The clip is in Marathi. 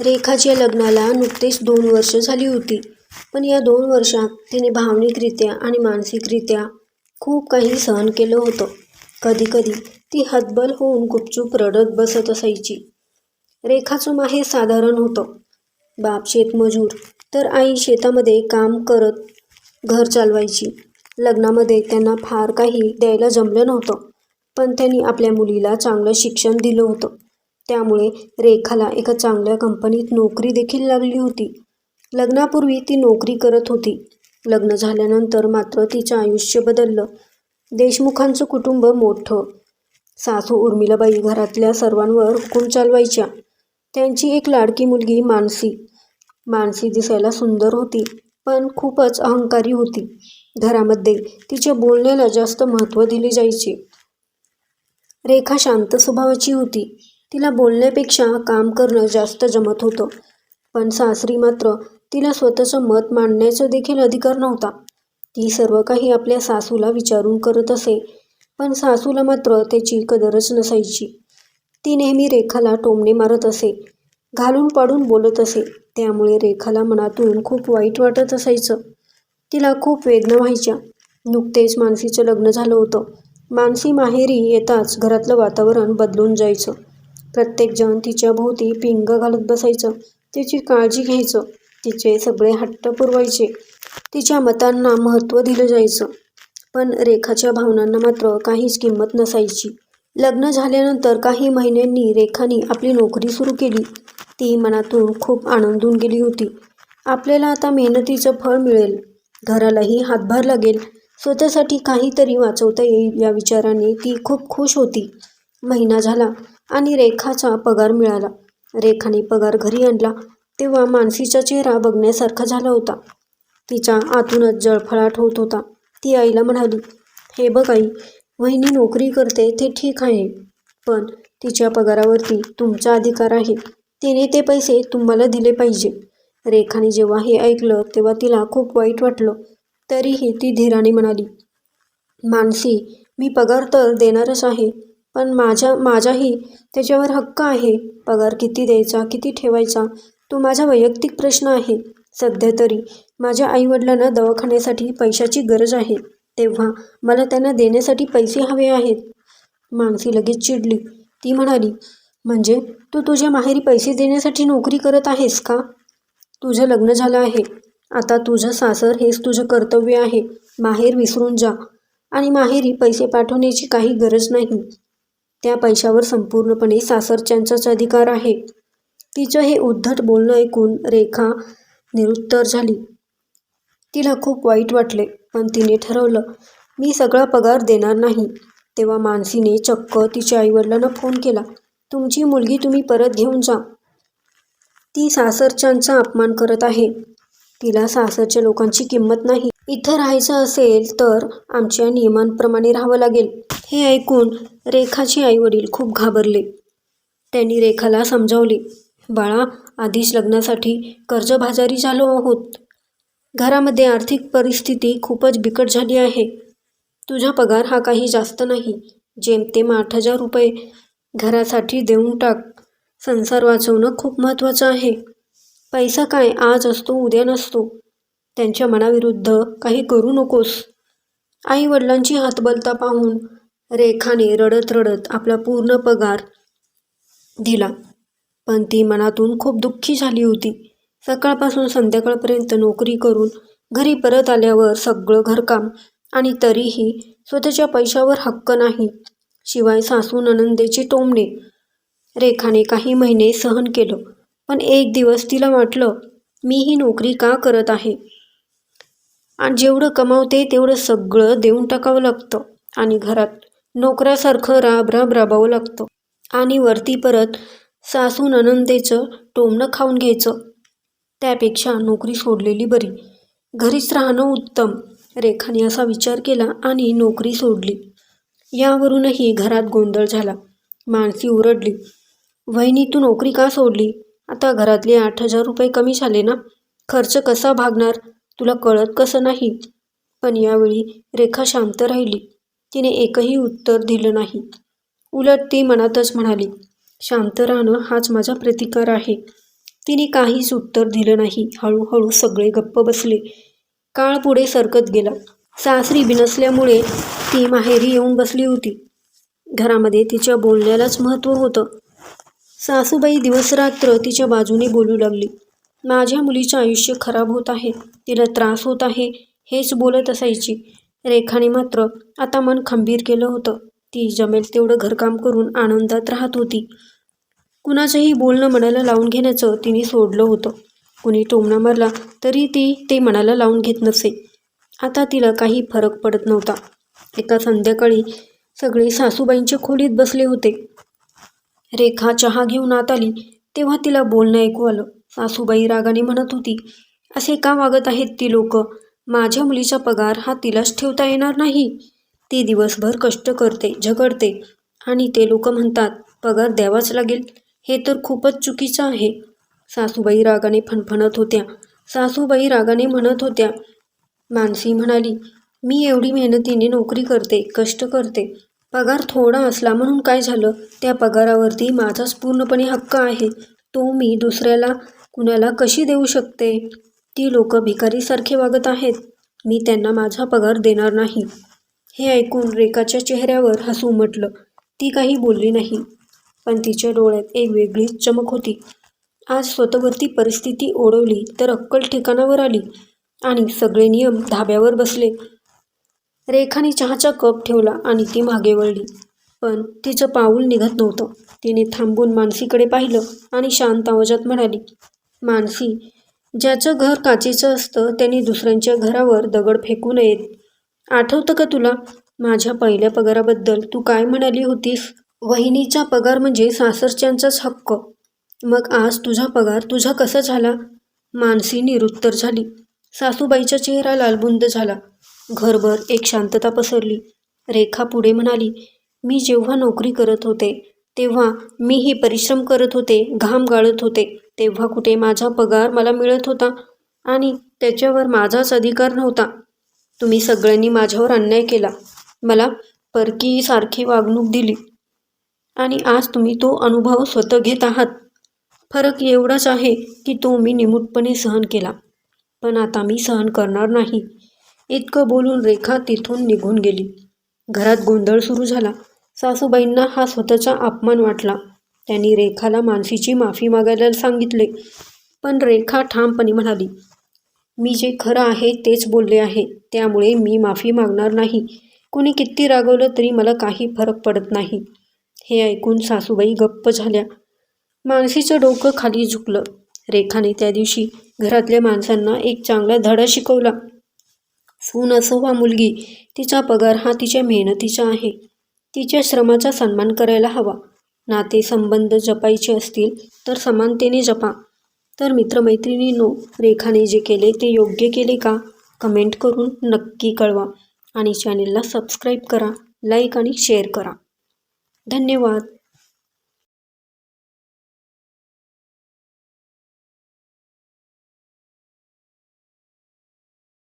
रेखाच्या लग्नाला नुकतेच दोन वर्ष झाली होती. पण या दोन वर्षात तिने भावनिकरित्या आणि मानसिकरित्या खूप काही सहन केलं होतं. कधीकधी ती हतबल होऊन गुपचूप रडत बसत असायची. रेखाचं माहे साधारण होतं. बाप शेतमजूर तर आई शेतामध्ये काम करत घर चालवायची. लग्नामध्ये त्यांना फार काही द्यायला जमलं नव्हतं पण त्यांनी आपल्या मुलीला चांगलं शिक्षण दिलं होतं. त्यामुळे रेखाला एका चांगल्या कंपनीत नोकरी देखील लागली होती. लग्नापूर्वी ती नोकरी करत होती. लग्न झाल्यानंतर मात्र तिचं आयुष्य बदललं. देशमुखांचं कुटुंब मोठं. सासू उर्मिलाबाई घरातल्या सर्वांवर हुकूम चालवायच्या. त्यांची एक लाडकी मुलगी मानसी. मानसी दिसायला सुंदर होती पण खूपच अहंकारी होती. घरामध्ये तिच्या बोलण्याला जास्त महत्त्व दिले जायचे. रेखा शांत स्वभावाची होती. तिला बोलण्यापेक्षा काम करणं जास्त जमत होतं. पण सासरी मात्र तिला स्वतःचं मत मांडण्याचा देखील अधिकार नव्हता. ती सर्व काही आपल्या सासूला विचारून करत असे पण सासूला मात्र त्याची कदरच नसायची. ती नेहमी रेखाला टोमणे मारत असे घालून पाडून बोलत असे त्यामुळे रेखाला मनातून खूप वाईट वाटत असायचं. तिला खूप वेदना व्हायच्या. नुकतेच मानसीचं लग्न झालं होतं. मानसी माहेरी येताच घरातलं वातावरण बदलून जायचं. प्रत्येकजण तिच्या भोवती पिंग घालत बसायचं. तिची काळजी घ्यायचं. तिचे सगळे हट्ट पुरवायचे. तिच्या मतांना महत्त्व दिलं जायचं. पण रेखाच्या भावनांना मात्र काहीच किंमत नसायची. लग्न झाल्यानंतर काही महिन्यांनी रेखानी आपली नोकरी सुरू केली. ती मनातून खूप आनंदून गेली होती. आपल्याला आता मेहनतीचं फळ मिळेल. घरालाही हातभार लागेल. स्वतःसाठी काहीतरी वाचवता येईल या विचाराने ती खूप खुश होती. महिना झाला. आणि रेखाचा पगार मिळाला. रेखाने पगार घरी आणला तेव्हा मानसीचा चेहरा बघण्यासारखा झाला होता. तिच्या आतूनच जळफळाट होत होता. ती आईला म्हणाली हे बघ आई वहिनी नोकरी करते ते ठीक आहे पण तिच्या पगारावरती तुमचा अधिकार आहे. तिने ते पैसे तुम्हाला दिले पाहिजे. रेखाने जेव्हा हे ऐकलं तेव्हा तिला खूप वाईट वाटलं. तरीही ती धीराने म्हणाली मानसी मी पगार तर देणारच आहे पण माझ्या माझाही त्याच्यावर हक्क आहे. पगार किती द्यायचा किती ठेवायचा तो माझा वैयक्तिक प्रश्न आहे. सध्या तरी माझ्या आईवडिलांना दवाखान्यासाठी पैशाची गरज आहे. तेव्हा मला त्यांना देण्यासाठी पैसे हवे आहेत. मानसी लगेच चिडली. ती म्हणाली म्हणजे तू तुझ्या माहेरी पैसे देण्यासाठी नोकरी करत आहेस का? तुझं लग्न झालं आहे. आता तुझं सासर हेच तुझं कर्तव्य आहे. माहेर विसरून जा. आणि माहेरी पैसे पाठवण्याची काही गरज नाही. त्या पैशावर संपूर्णपणे सासरच्यांचाच अधिकार आहे. तिचं हे उद्धट बोलणं ऐकून रेखा निरुत्तर झाली. तिला खूप वाईट वाटले पण तिने ठरवलं मी सगळा पगार देणार नाही. तेव्हा मानसीने चक्क तिच्या आईवडिलांना फोन केला तुमची मुलगी तुम्ही परत घेऊन जा. ती सासरच्यांचा अपमान करत आहे. तिला सासरच्या लोकांची किंमत नाही. इथं राहायचं असेल तर आमच्या नियमांप्रमाणे राहावं लागेल. हे ऐकून रेखाचे आईवडील खूप घाबरले. त्यांनी रेखाला समजावले बाळा आधीच लग्नासाठी कर्जबाजारी झालो आहोत. घरामध्ये आर्थिक परिस्थिती खूपच बिकट झाली आहे. तुझा पगार हा काही जास्त नाही. जेमतेम आठ हजार रुपये. घरासाठी देऊन टाक. संसार वाचवणं खूप महत्त्वाचं आहे. पैसा काय आज असतो उद्या नसतो. त्यांच्या मनाविरुद्ध काही करू नकोस. आई वडिलांची हातबलता पाहून रेखाने रडत रडत आपला पूर्ण पगार दिला. पण ती मनातून खूप दुःखी झाली होती. सकाळपासून संध्याकाळपर्यंत नोकरी करून घरी परत आल्यावर सगळं घरकाम आणि तरीही स्वतःच्या पैशावर हक्क नाही शिवाय सासू ननंदेचे टोमणे. रेखाने काही महिने सहन केलं पण एक दिवस तिला वाटलं मी ही नोकरी का करत आहे? आणि जेवढं कमावते तेवढं सगळं देऊन टाकावं लागतं. आणि घरात नोकरासारखं राब राब राबावं लागतं. आणि वरती परत सासू ननंदेचं टोमणं खाऊन घ्यायचं. त्यापेक्षा नोकरी सोडलेली बरी. घरीच राहणं उत्तम. रेखाने असा विचार केला आणि नोकरी सोडली. यावरूनही घरात गोंधळ झाला. मानसी ओरडली वहिनी तू नोकरी का सोडली? आता घरातले आठ हजार रुपये कमी झाले ना? खर्च कसा भागणार? तुला कळत कसं नाही? पण यावेळी रेखा शांत राहिली. तिने एकही उत्तर दिलं नाही. उलट ती मनातच म्हणाली शांत राहणं हाच माझा प्रतिकार आहे. तिने काहीच उत्तर दिलं नाही. हळूहळू सगळे गप्प बसले. काळ पुढे सरकत गेला. सासरी बिनसल्यामुळे ती माहेरी येऊन बसली होती. घरामध्ये तिच्या बोलण्यालाच महत्त्व होतं. सासूबाई दिवसरात्र तिच्या बाजूने बोलू लागली. माझ्या मुलीचे आयुष्य खराब होत आहे तिला त्रास होत आहे हेच बोलत असायची. रेखाने मात्र आता मन खंबीर केलं होतं. ती जमेल तेवढं घरकाम करून आनंदात राहत होती. कुणाचंही बोलणं मनाला लावून घेण्याचं तिने सोडलं होतं. कुणी टोमणा मारला तरी ती ते मनाला लावून घेत नसे. आता तिला काही फरक पडत नव्हता. एका संध्याकाळी सगळे सासूबाईंच्या खोलीत बसले होते. रेखा चहा घेऊन आत आली तेव्हा तिला बोलणं ऐकू आलं. सासूबाई रागाने म्हणत होती असे का वागत आहेत ती लोक? माझ्या मुलीचा पगार हा तिलाच ठेवता येणार नाही. ती दिवसभर कष्ट करते झगडते आणि ते लोक म्हणतात पगार द्यावाच लागेल. हे तर खूपच चुकीचं आहे. सासूबाई रागाने फणफणत होत्या. सासूबाई रागाने म्हणत होत्या मानसी म्हणाली मी एवढी मेहनतीने नोकरी करते कष्ट करते. पगार थोडा असला म्हणून काय झालं? त्या पगारावरती माझाच पूर्णपणे हक्क आहे. तो मी दुसऱ्याला कुणाला कशी देऊ शकते? ती लोक भिकारीसारखे वागत आहेत. मी त्यांना माझा पगार देणार नाही. हे ऐकून रेखाच्या चेहऱ्यावर हसू उमटलं. ती काही बोलली नाही. पण तिच्या डोळ्यात एक वेगळीच चमक होती. आज स्वतःवरती परिस्थिती ओढवली तर अक्कल ठिकाणावर आली आणि सगळे नियम धाब्यावर बसले. रेखाने चहाचा कप ठेवला आणि ती मागे वळली. पण तिचं पाऊल निघत नव्हतं. तिने थांबून मानसीकडे पाहिलं आणि शांत आवाजात म्हणाली मानसी. ज्याचं घर काचेचं असतं त्यांनी दुसऱ्यांच्या घरावर दगड फेकू नयेत. आठवतं का तुला? माझ्या पहिल्या पगाराबद्दल तू काय म्हणाली होतीस? वहिनीचा पगार म्हणजे सासरच्यांचाच हक्क. मग आज तुझा पगार तुझा कसा झाला? मानसी निरुत्तर झाली. सासूबाईचा चेहरा लालबुंद झाला. घरभर एक शांतता पसरली. रेखा पुढे म्हणाली मी जेव्हा नोकरी करत होते तेव्हा मीही परिश्रम करत होते घाम गाळत होते. तेव्हा कुठे माझा पगार मला मिळत होता आणि त्याच्यावर माझाच अधिकार नव्हता. तुम्ही सगळ्यांनी माझ्यावर अन्याय केला. मला परकी सारखी वागणूक दिली. आणि आज तुम्ही तो अनुभव स्वतः घेत आहात. फरक एवढाच आहे की तो मी निमूटपणे सहन केला. पण आता मी सहन करणार नाही. इतकं बोलून रेखा तिथून निघून गेली. घरात गोंधळ सुरू झाला. सासूबाईंना हा स्वतःचा अपमान वाटला. त्यांनी रेखाला मानसीची माफी मागायला सांगितले. पण रेखा ठामपणे म्हणाली मी जे खरं आहे तेच बोलले आहे. त्यामुळे मी माफी मागणार नाही. कुणी किती रागवलं तरी मला काही फरक पडत नाही. हे ऐकून सासूबाई गप्प झाल्या. मानसीचं डोकं खाली झुकलं. रेखाने त्या दिवशी घरातल्या माणसांना एक चांगला धडा शिकवला. सून असो वा मुलगी तिचा पगार हा तिच्या मेहनतीचा आहे. तिच्या श्रमाचा सन्मान करायला हवा. नाते संबंध जपायचे असतील तर समानतेने जपा. तर मित्रमैत्रिणींनो रेखाने जे केले ते योग्य केले का? कमेंट करून नक्की कळवा आणि चॅनेलला सबस्क्राईब करा लाईक आणि शेअर करा. धन्यवाद.